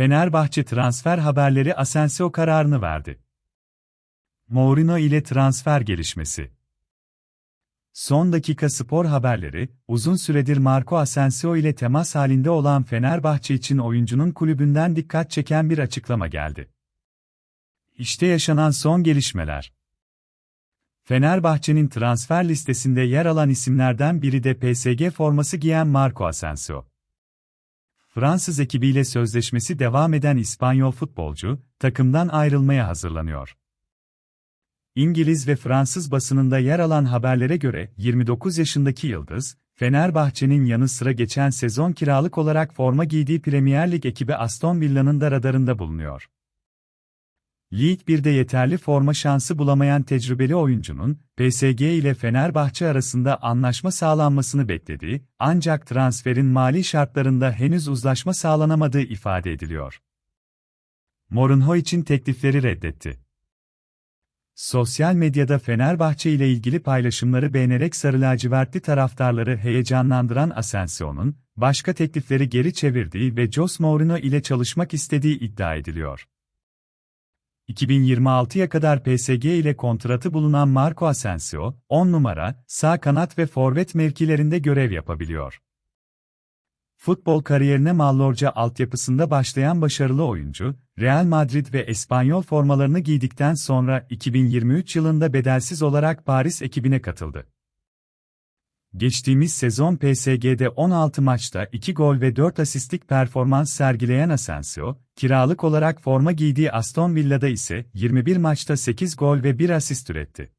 Fenerbahçe transfer haberleri Asensio kararını verdi. Mourinho ile transfer gelişmesi. Son dakika spor haberleri, uzun süredir Marco Asensio ile temas halinde olan Fenerbahçe için oyuncunun kulübünden dikkat çeken bir açıklama geldi. İşte yaşanan son gelişmeler. Fenerbahçe'nin transfer listesinde yer alan isimlerden biri de PSG forması giyen Marco Asensio. Fransız ekibiyle sözleşmesi devam eden İspanyol futbolcu, takımdan ayrılmaya hazırlanıyor. İngiliz ve Fransız basınında yer alan haberlere göre 29 yaşındaki Yıldız, Fenerbahçe'nin yanı sıra geçen sezon kiralık olarak forma giydiği Premier Lig ekibi Aston Villa'nın da radarında bulunuyor. Lig 1'de yeterli forma şansı bulamayan tecrübeli oyuncunun, PSG ile Fenerbahçe arasında anlaşma sağlanmasını beklediği, ancak transferin mali şartlarında henüz uzlaşma sağlanamadığı ifade ediliyor. Mourinho için teklifleri reddetti. Sosyal medyada Fenerbahçe ile ilgili paylaşımları beğenerek sarı lacivertli taraftarları heyecanlandıran Asensio'nun, başka teklifleri geri çevirdiği ve Jos Mourinho ile çalışmak istediği iddia ediliyor. 2026'ya kadar PSG ile kontratı bulunan Marco Asensio, 10 numara, sağ kanat ve forvet mevkilerinde görev yapabiliyor. Futbol kariyerine Mallorca altyapısında başlayan başarılı oyuncu, Real Madrid ve Espanyol formalarını giydikten sonra 2023 yılında bedelsiz olarak Paris ekibine katıldı. Geçtiğimiz sezon PSG'de 16 maçta 2 gol ve 4 asistlik performans sergileyen Asensio, kiralık olarak forma giydiği Aston Villa'da ise 21 maçta 8 gol ve 1 asist üretti.